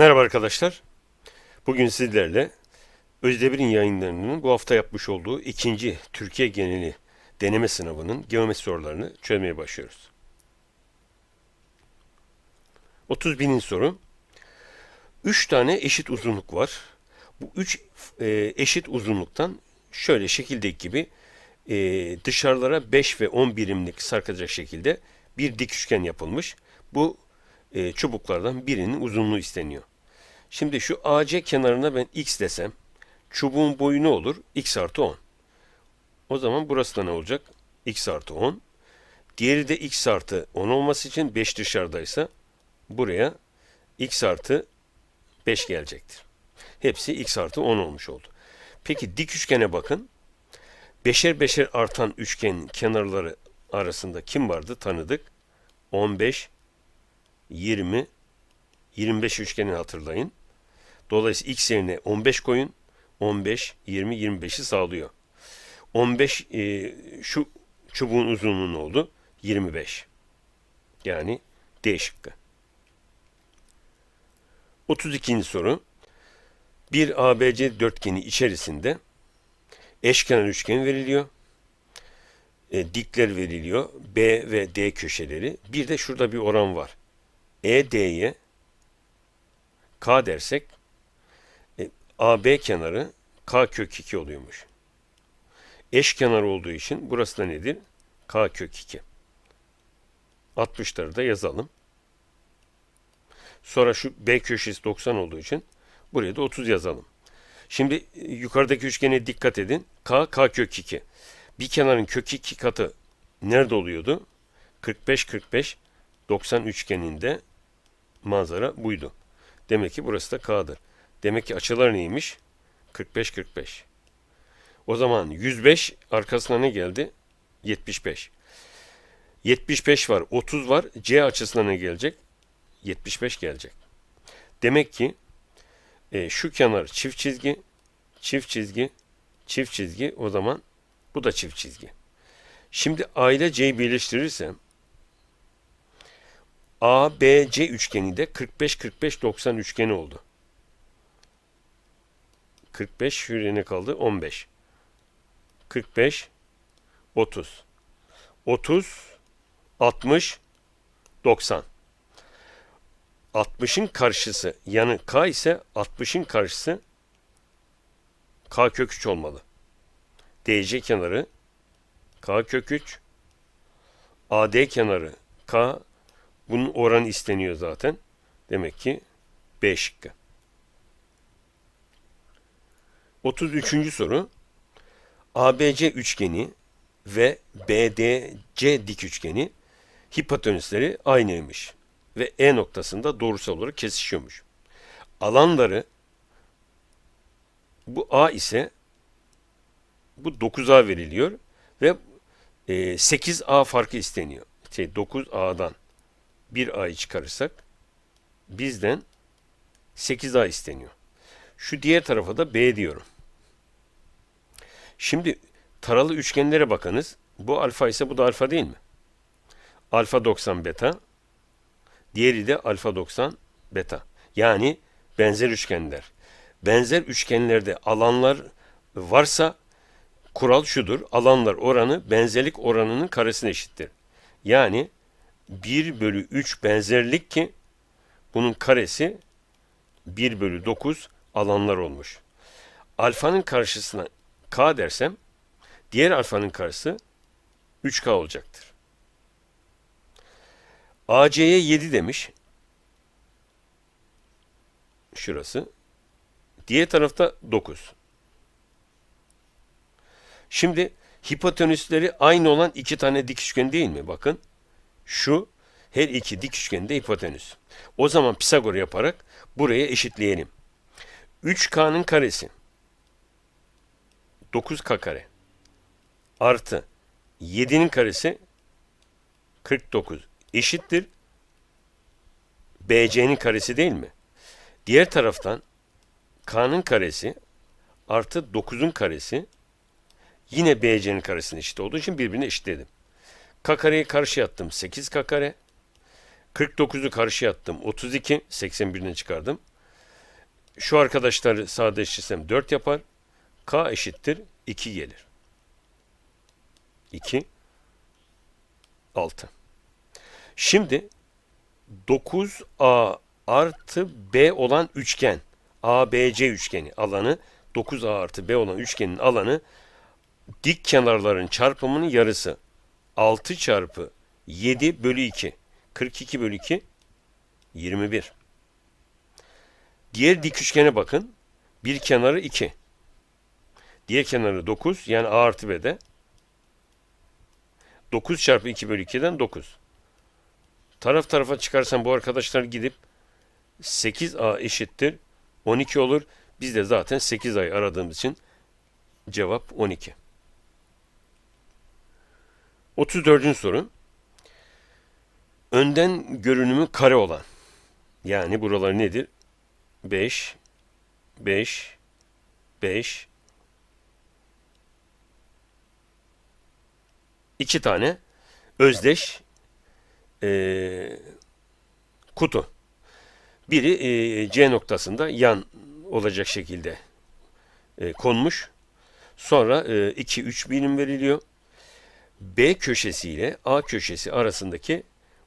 Merhaba arkadaşlar. Bugün sizlerle Özdemir'in yayınlarının bu hafta yapmış olduğu ikinci Türkiye geneli deneme sınavının geometri sorularını çözmeye başlıyoruz. 31. soru. 3 tane eşit uzunluk var. Bu 3 eşit uzunluktan şöyle şekildeki gibi e, dışarılara 5 ve 10 birimlik sarkacak şekilde bir dik üçgen yapılmış. Bu e, çubuklardan birinin uzunluğu isteniyor. Şimdi şu AC kenarına ben x desem çubuğun boyu ne olur? x artı 10. O zaman burası da ne olacak? x artı 10. Diğeri de x artı 10 olması için 5 dışarıdaysa buraya x artı 5 gelecektir. Hepsi x artı 10 olmuş oldu. Peki dik üçgene bakın. Beşer beşer artan üçgenin kenarları arasında kim vardı tanıdık? 15, 20, 25 üçgenini hatırlayın. Dolayısıyla x yerine 15 koyun. 15, 20, 25'i sağlıyor. 15 e, şu çubuğun uzunluğu ne oldu? 25. Yani D şıkkı. 32. soru. Bir ABC dörtgeni içerisinde eşkenar üçgen veriliyor. E, dikler veriliyor. B ve D köşeleri. Bir de şurada bir oran var. ED'ye K dersek AB kenarı K kök 2 oluyormuş. Eş kenar olduğu için burası da nedir? K kök 2. 60'ları da yazalım. Sonra şu B köşesi 90 olduğu için buraya da 30 yazalım. Şimdi e, yukarıdaki üçgene dikkat edin. K, K kök 2. Bir kenarın kök 2 katı nerede oluyordu? 45, 45, 90 üçgeninde manzara buydu. Demek ki burası da K'dır. Demek ki açılar neymiş? 45, 45. O zaman 105 arkasına ne geldi? 75. 75 var, 30 var. C açısına ne gelecek? 75 gelecek. Demek ki e, şu kenar çift çizgi, çift çizgi, çift çizgi o zaman bu da çift çizgi. Şimdi A ile C'yi birleştirirsem A, B, C üçgeni de 45, 45, 90 üçgeni oldu. 45 şuraya ne kaldı? 15. 45, 30. 30, 60, 90. 60'ın karşısı yanı K ise 60'ın karşısı K kök 3 olmalı. DC kenarı K kök 3 AD kenarı K bunun oranı isteniyor zaten. Demek ki B şıkkı. 33. soru ABC üçgeni ve BDC dik üçgeni hipotenüsleri aynıymış ve E noktasında doğrusal olarak kesişiyormuş. Alanları bu A ise bu 9A veriliyor ve e, 8A farkı isteniyor. Şey 9A'dan 1A'yı çıkarırsak bizden 8A isteniyor. Şu diğer tarafa da B diyorum. Şimdi taralı üçgenlere bakınız. Bu alfa ise bu da alfa değil mi? Alfa 90 beta. Diğeri de alfa 90 beta. Yani benzer üçgenler. Benzer üçgenlerde alanlar varsa kural şudur. Alanlar oranı benzerlik oranının karesine eşittir. Yani 1 bölü 3 benzerlik ki bunun karesi 1 bölü 9 alanlar olmuş. Alfanın karşısına k dersem diğer alfanın karşısı 3k olacaktır. AC'ye 7 demiş. Şurası. Diğer tarafta 9. Şimdi hipotenüsleri aynı olan iki tane dik üçgen değil mi? Bakın. Şu her iki dik üçgende hipotenüs. O zaman Pisagor yaparak buraya eşitleyelim. 3K'nın karesi 9K kare artı 7'nin karesi 49 eşittir BC'nin karesi değil mi? Diğer taraftan K'nın karesi artı 9'un karesi yine BC'nin karesine eşit olduğu için birbirine eşitledim. K kareyi karşıya attım 8K kare. 49'u karşıya attım 32. 81'den çıkardım. Şu arkadaşları sadeleştirsem 4 yapar. K eşittir 2 gelir. 2 6. Şimdi 9A artı B olan üçgen ABC üçgeni alanı 9A artı B olan üçgenin alanı dik kenarların çarpımının yarısı 6 çarpı 7 bölü 2 42 bölü 2 21. Diğer dik üçgene bakın. Bir kenarı 2. Diğer kenarı 9 yani A artı B'de 9 çarpı 2 bölü 2'den 9. Taraf tarafa çıkarsan bu arkadaşlar gidip 8A eşittir 12 olur. Biz de zaten 8 ay aradığımız için cevap 12. 34. soru. Önden görünümü kare olan yani buralar nedir? 5 5 5 iki tane özdeş eee, kutu. Biri eee, C noktasında yan olacak şekilde eee, konmuş. Sonra 2-3 birim veriliyor. B köşesi ile A köşesi arasındaki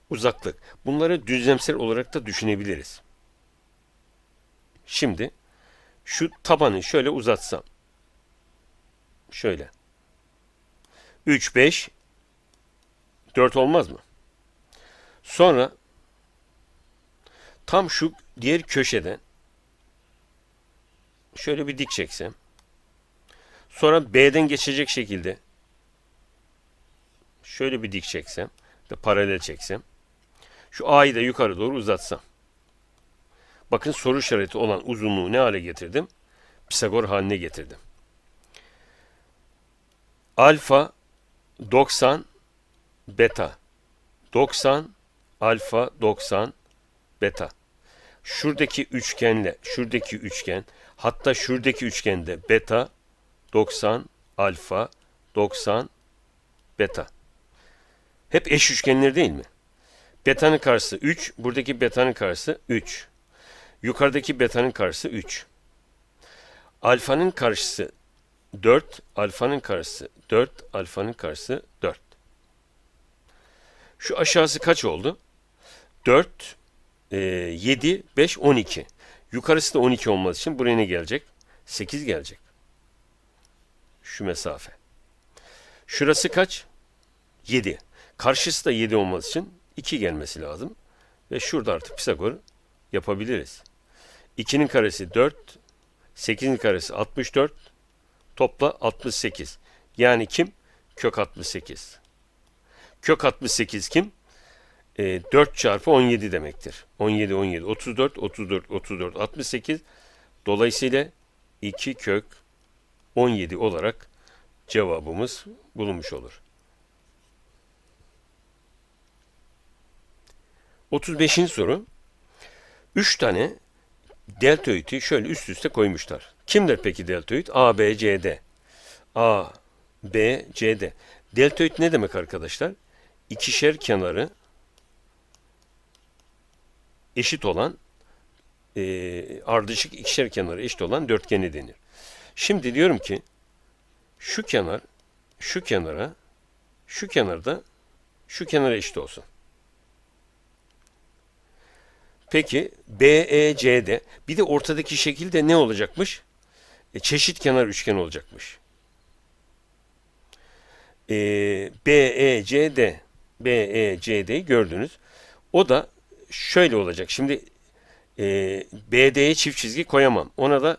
uzaklık. Bunları düzlemsel olarak da düşünebiliriz. Şimdi şu tabanı şöyle uzatsam. Şöyle. 3, 5, 4 olmaz mı? Sonra tam şu diğer köşeden şöyle bir dik çeksem. Sonra B'den geçecek şekilde şöyle bir dik çeksem ve paralel çeksem. Şu A'yı da yukarı doğru uzatsam. Bakın soru işareti olan uzunluğu ne hale getirdim? Pisagor haline getirdim. Alfa 90 beta 90 alfa 90 beta. Şuradaki üçgenle şuradaki üçgen hatta şuradaki üçgende beta 90 alfa 90 beta. Hep eş üçgenler değil mi? Beta'nın karşısı 3, buradaki beta'nın karşısı 3. Yukarıdaki beta'nın karşısı 3. Alfanın karşısı 4, alfanın karşısı 4, alfanın karşısı 4. Şu aşağısı kaç oldu? 4, e, 7, 5, 12. Yukarısı da 12 olması için buraya ne gelecek? 8 gelecek. Şu mesafe. Şurası kaç? 7. Karşısı da 7 olması için 2 gelmesi lazım. Ve şurada artık Pisagor yapabiliriz. 2'nin karesi 4, 8'in karesi 64, topla 68. Yani kim? Kök 68. Kök 68 kim? E, 4 çarpı 17 demektir. 17, 17, 34, 34, 34, 68. Dolayısıyla 2 kök 17 olarak cevabımız bulunmuş olur. 35. soru. 3 tane deltoidi şöyle üst üste koymuşlar. Kimdir peki deltoid? A, B, C, D. A, B, C, D. Deltoid ne demek arkadaşlar? İkişer kenarı eşit olan e, ardışık ikişer kenarı eşit olan dörtgeni denir. Şimdi diyorum ki şu kenar şu kenara şu kenarda şu kenara eşit olsun. Peki BEC'de bir de ortadaki şekilde ne olacakmış? E, çeşit kenar üçgen olacakmış. E, BECD BECD'yi gördünüz. O da şöyle olacak. Şimdi e, BD'ye çift çizgi koyamam. Ona da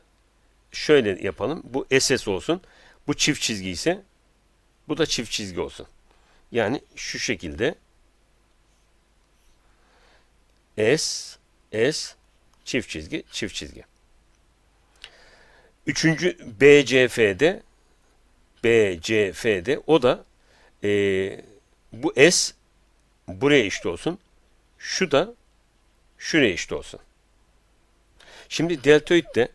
şöyle yapalım. Bu SS olsun. Bu çift çizgi ise bu da çift çizgi olsun. Yani şu şekilde S S çift çizgi çift çizgi. Üçüncü BCF'de BCF'de o da e, bu S buraya eşit olsun. Şu da şuraya eşit olsun. Şimdi deltoid de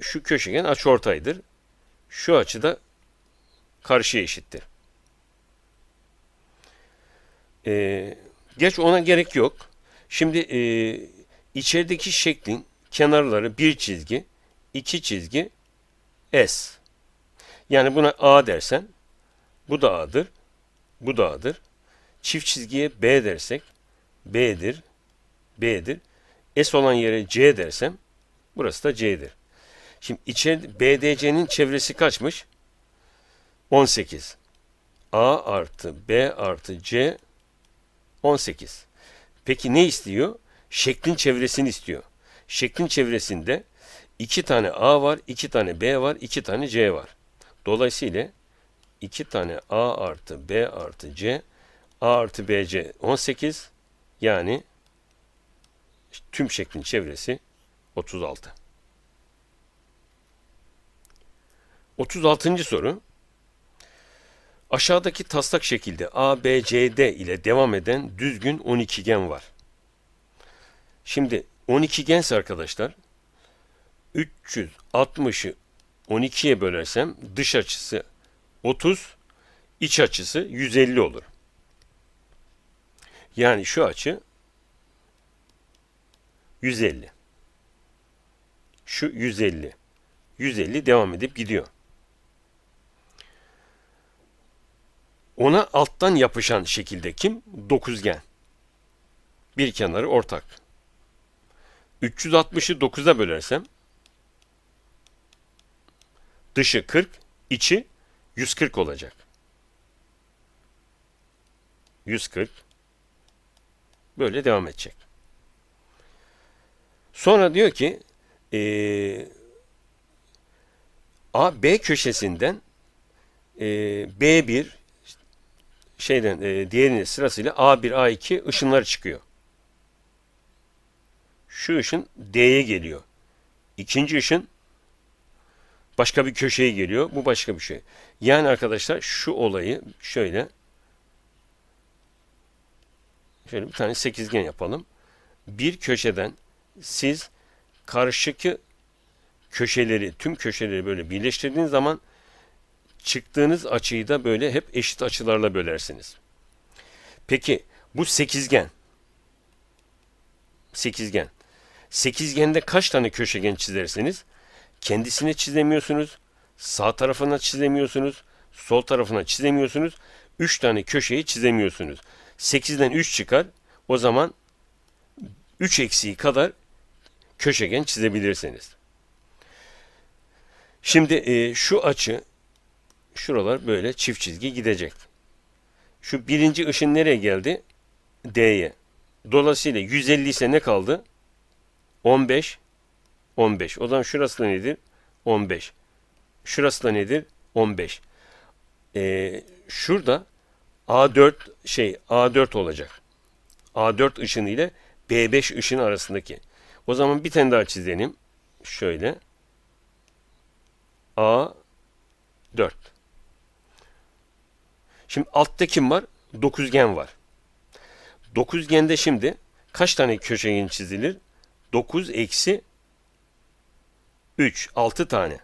şu köşegen açıortaydır. Şu açıda karşıya eşittir. Ee, geç ona gerek yok. Şimdi e, içerideki şeklin kenarları bir çizgi, iki çizgi, S. Yani buna A dersen, bu da A'dır, bu da A'dır. Çift çizgiye B dersek, B'dir, B'dir. S olan yere C dersem, burası da C'dir. Şimdi içeri BDC'nin çevresi kaçmış? 18. A artı B artı C 18. Peki ne istiyor? Şeklin çevresini istiyor. Şeklin çevresinde iki tane A var, iki tane B var, iki tane C var. Dolayısıyla iki tane A artı B artı C, A artı BC 18 yani tüm şeklin çevresi 36. 36. soru. Aşağıdaki taslak şekilde ABCD ile devam eden düzgün 12gen var. Şimdi 12gense arkadaşlar 360'ı 12'ye bölersem dış açısı 30, iç açısı 150 olur. Yani şu açı 150. Şu 150. 150 devam edip gidiyor. Ona alttan yapışan şekilde kim? Dokuzgen. Bir kenarı ortak. 360'ı 9'a bölersem dışı 40, içi 140 olacak. 140 böyle devam edecek. Sonra diyor ki ee, A B köşesinden e, B1 şeyden e, diğerinin sırasıyla A1 A2 ışınlar çıkıyor. Şu ışın D'ye geliyor. İkinci ışın başka bir köşeye geliyor. Bu başka bir şey. Yani arkadaşlar şu olayı şöyle şöyle bir tane sekizgen yapalım. Bir köşeden siz karşıki köşeleri, tüm köşeleri böyle birleştirdiğiniz zaman çıktığınız açıyı da böyle hep eşit açılarla bölersiniz. Peki bu sekizgen. Sekizgen. Sekizgende kaç tane köşegen çizerseniz kendisine çizemiyorsunuz. Sağ tarafına çizemiyorsunuz. Sol tarafına çizemiyorsunuz. 3 tane köşeyi çizemiyorsunuz. 8'den 3 çıkar. O zaman 3 eksiği kadar köşegen çizebilirsiniz. Şimdi e, şu açı şuralar böyle çift çizgi gidecek. Şu birinci ışın nereye geldi? D'ye. Dolayısıyla 150 ise ne kaldı? 15 15. O zaman şurası da nedir? 15. Şurası da nedir? 15. Ee, şurada A4 şey A4 olacak. A4 ışını ile B5 ışını arasındaki. O zaman bir tane daha çizelim. Şöyle. A4. Şimdi altta kim var? Dokuzgen var. Dokuzgende şimdi kaç tane köşegen çizilir? 9 eksi 3. 6 tane.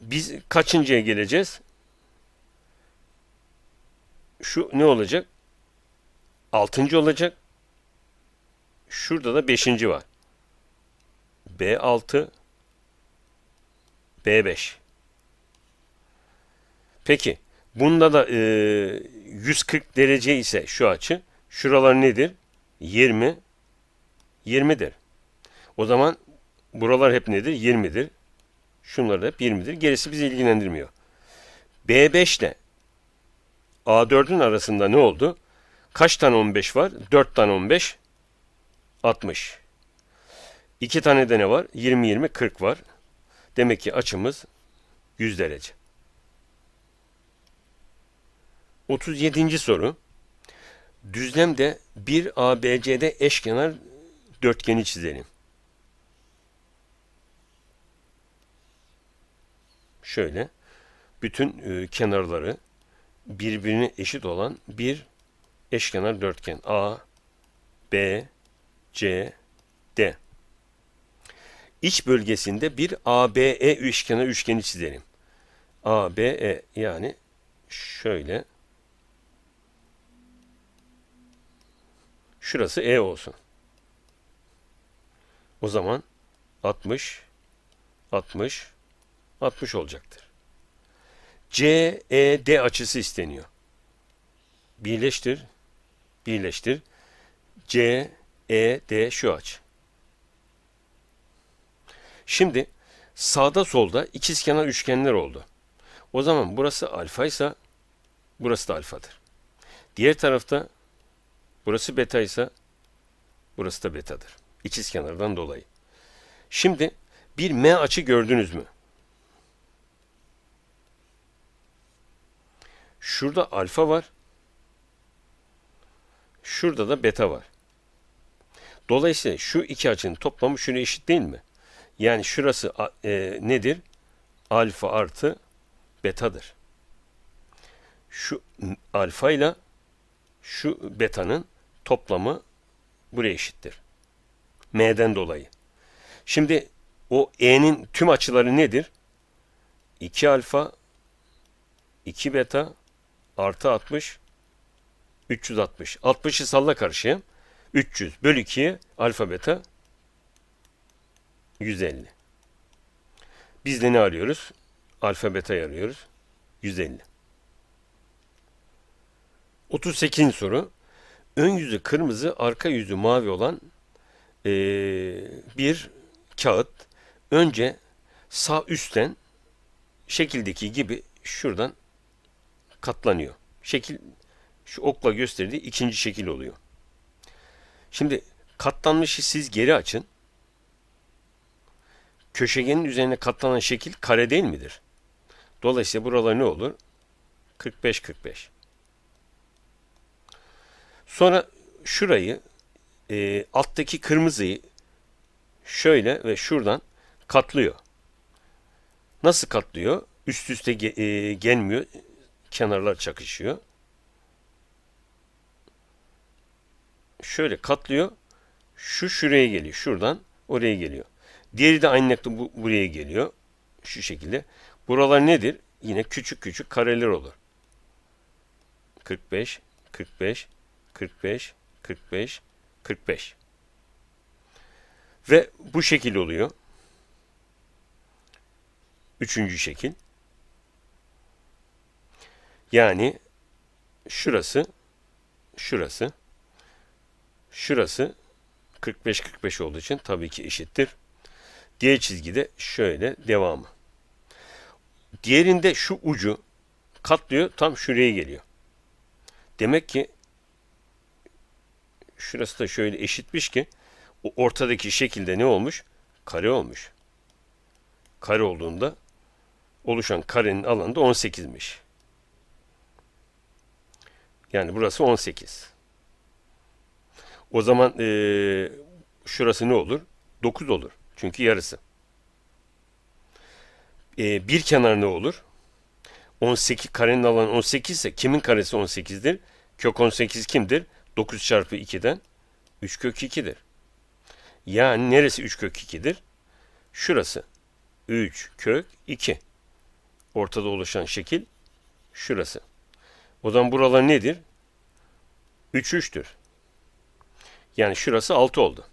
Biz kaçıncıya geleceğiz? Şu ne olacak? 6. olacak. Şurada da 5. var. B6 B5 Peki bunda da e, 140 derece ise şu açı şuralar nedir? 20 20'dir. O zaman buralar hep nedir? 20'dir. Şunlar da hep 20'dir. Gerisi bizi ilgilendirmiyor. B5 ile A4'ün arasında ne oldu? Kaç tane 15 var? 4 tane 15 60. 2 tane de ne var? 20 20 40 var. Demek ki açımız 100 derece. 37. soru. Düzlemde bir ABCD eşkenar dörtgeni çizelim. Şöyle bütün e, kenarları birbirine eşit olan bir eşkenar dörtgen A, B, C, D. İç bölgesinde bir ABE eşkenar üçgeni çizelim. ABE yani şöyle şurası E olsun. O zaman 60, 60, 60 olacaktır. CED açısı isteniyor. Birleştir, birleştir. CED şu açı. Şimdi sağda solda ikizkenar üçgenler oldu. O zaman burası alfa ise burası da alfadır. Diğer tarafta burası beta ise burası da betadır. İkizkenardan dolayı. Şimdi bir M açı gördünüz mü? Şurada alfa var. Şurada da beta var. Dolayısıyla şu iki açının toplamı şuna eşit değil mi? Yani şurası e, nedir? Alfa artı betadır. Şu alfa ile şu betanın toplamı buraya eşittir. M'den dolayı. Şimdi o E'nin tüm açıları nedir? 2 alfa 2 beta artı 60 360. 60'ı salla karşıya. 300 bölü 2'ye alfa beta 150. Biz de ne arıyoruz? Alfa beta'yı arıyoruz. 150. 38. soru. Ön yüzü kırmızı, arka yüzü mavi olan eee, bir kağıt. Önce sağ üstten şekildeki gibi şuradan katlanıyor. Şekil şu okla gösterdiği ikinci şekil oluyor. Şimdi katlanmışı siz geri açın. Köşegenin üzerine katlanan şekil kare değil midir? Dolayısıyla buralar ne olur? 45 45. Sonra şurayı e, alttaki kırmızıyı şöyle ve şuradan katlıyor. Nasıl katlıyor? Üst üste e, gelmiyor. Kenarlar çakışıyor. Şöyle katlıyor. Şu şuraya geliyor. Şuradan oraya geliyor. Diğeri de aynı bu, buraya geliyor. Şu şekilde. Buralar nedir? Yine küçük küçük kareler olur. 45, 45, 45, 45, 45. Ve bu şekil oluyor. Üçüncü şekil. Yani şurası, şurası, şurası 45-45 olduğu için tabii ki eşittir. Diğer çizgide şöyle devamı. Diğerinde şu ucu katlıyor tam şuraya geliyor. Demek ki şurası da şöyle eşitmiş ki o ortadaki şekilde ne olmuş? Kare olmuş. Kare olduğunda oluşan karenin alanı da 18'miş. Yani burası 18. O zaman eee, şurası ne olur? 9 olur. Çünkü yarısı. Eee, bir kenar ne olur? 18 karenin alanı 18 ise kimin karesi 18'dir? Kök 18 kimdir? 9 çarpı 2'den 3 kök 2'dir. Yani neresi 3 kök 2'dir? Şurası. 3 kök 2. Ortada oluşan şekil şurası. O zaman buralar nedir? 3 3'tür. Yani şurası 6 oldu.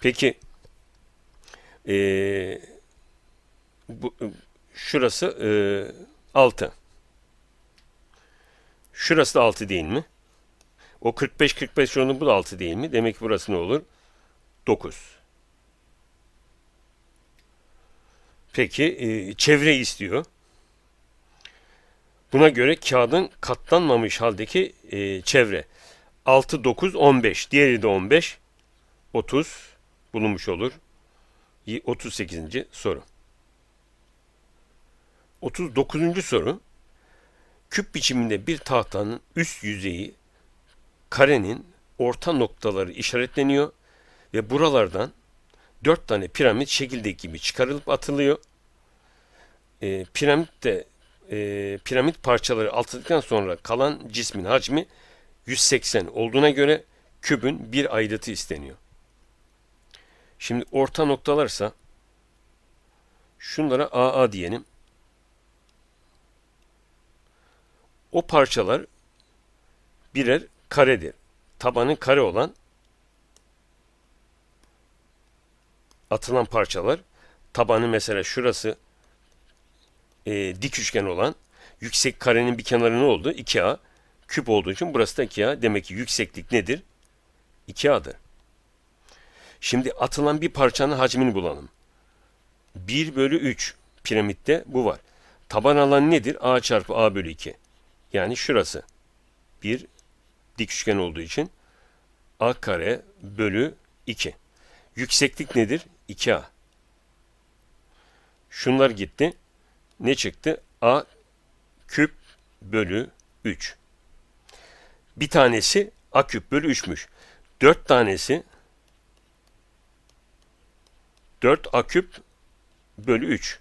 Peki eee, bu, şurası 6. Şurası da 6 değil mi? O 45 45 onun bu da 6 değil mi? Demek ki burası ne olur? 9. Peki eee, çevre istiyor. Buna göre kağıdın katlanmamış haldeki eee, çevre 6 9 15. Diğeri de 15. 30 bulunmuş olur. Y- 38. soru. 39. soru. Küp biçiminde bir tahtanın üst yüzeyi karenin orta noktaları işaretleniyor ve buralardan dört tane piramit şekildeki gibi çıkarılıp atılıyor. Ee, piramit de e, piramit parçaları altladıktan sonra kalan cismin hacmi 180 olduğuna göre kübün bir aidatı isteniyor. Şimdi orta noktalarsa şunlara AA diyelim. O parçalar birer karedir. Tabanı kare olan atılan parçalar tabanı mesela şurası e, dik üçgen olan yüksek karenin bir kenarı ne oldu? 2A. Küp olduğu için burası da 2A. Demek ki yükseklik nedir? 2A'dır. Şimdi atılan bir parçanın hacmini bulalım. 1 bölü 3 piramitte bu var. Taban alanı nedir? A çarpı A bölü 2. Yani şurası. Bir dik üçgen olduğu için A kare bölü 2. Yükseklik nedir? 2A. Şunlar gitti. Ne çıktı? A küp bölü 3. Bir tanesi A küp bölü 3'müş. 4 tanesi 4 A küp bölü 3.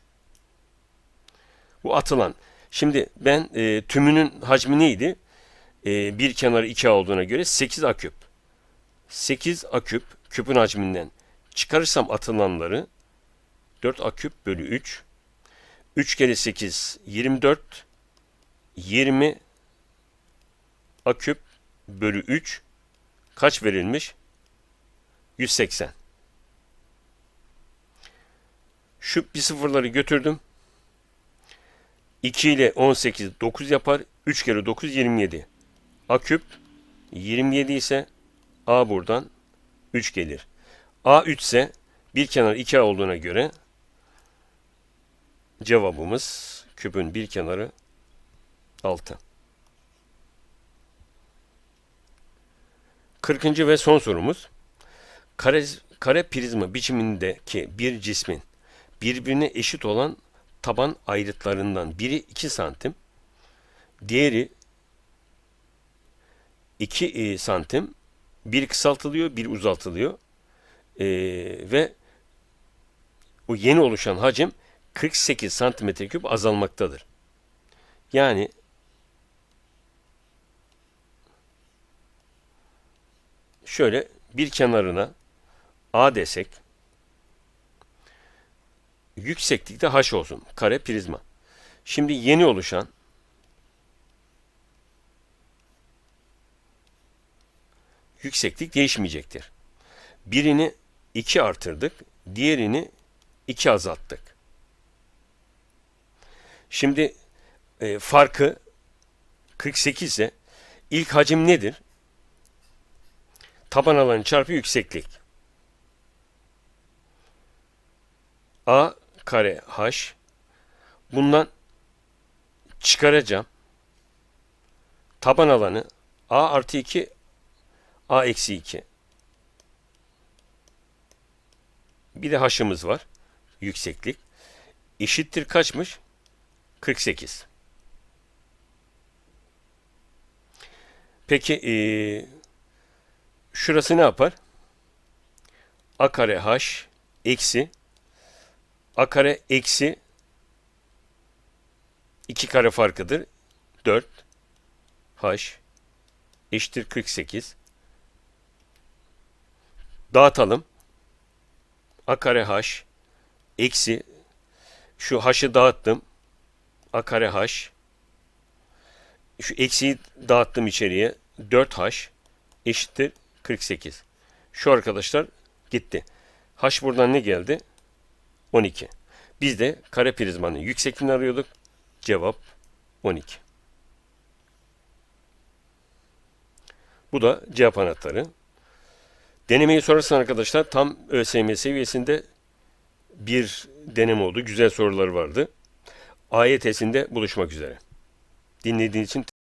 Bu atılan. Şimdi ben e, tümünün hacmi neydi? E, bir kenarı 2A olduğuna göre 8 A küp. 8 A küp küpün hacminden çıkarırsam atılanları 4 A küp bölü 3. 3 kere 8 24. 20 A küp bölü 3 kaç verilmiş? 180. Şu bir sıfırları götürdüm. 2 ile 18 9 yapar. 3 kere 9 27. A küp 27 ise A buradan 3 gelir. A 3 ise bir kenar 2A olduğuna göre cevabımız küpün bir kenarı 6. 40. ve son sorumuz. Kare, kare prizma biçimindeki bir cismin birbirine eşit olan taban ayrıtlarından biri 2 santim, diğeri 2 santim, bir kısaltılıyor, bir uzaltılıyor Ee, ve o yeni oluşan hacim 48 santimetre küp azalmaktadır. Yani şöyle bir kenarına A desek yükseklikte H olsun. Kare prizma. Şimdi yeni oluşan yükseklik değişmeyecektir. Birini 2 artırdık, diğerini 2 azalttık. Şimdi e, farkı 48 ise ilk hacim nedir? Taban alanı çarpı yükseklik. A kare h bundan çıkaracağım. Taban alanı a artı 2 a eksi 2. Bir de h'ımız var. Yükseklik. Eşittir kaçmış? 48. Peki ee, şurası ne yapar? a kare h eksi a kare eksi 2 kare farkıdır. 4 h eşittir 48. Dağıtalım. a kare h eksi şu h'ı dağıttım. A kare h şu eksiyi dağıttım içeriye. 4h eşittir 48. Şu arkadaşlar gitti. h buradan ne geldi? 12. Biz de kare prizmanın yüksekliğini arıyorduk. Cevap 12. Bu da cevap anahtarı. Denemeyi sorarsan arkadaşlar tam ÖSYM seviyesinde bir deneme oldu. Güzel sorular vardı. AYT'sinde buluşmak üzere. Dinlediğiniz için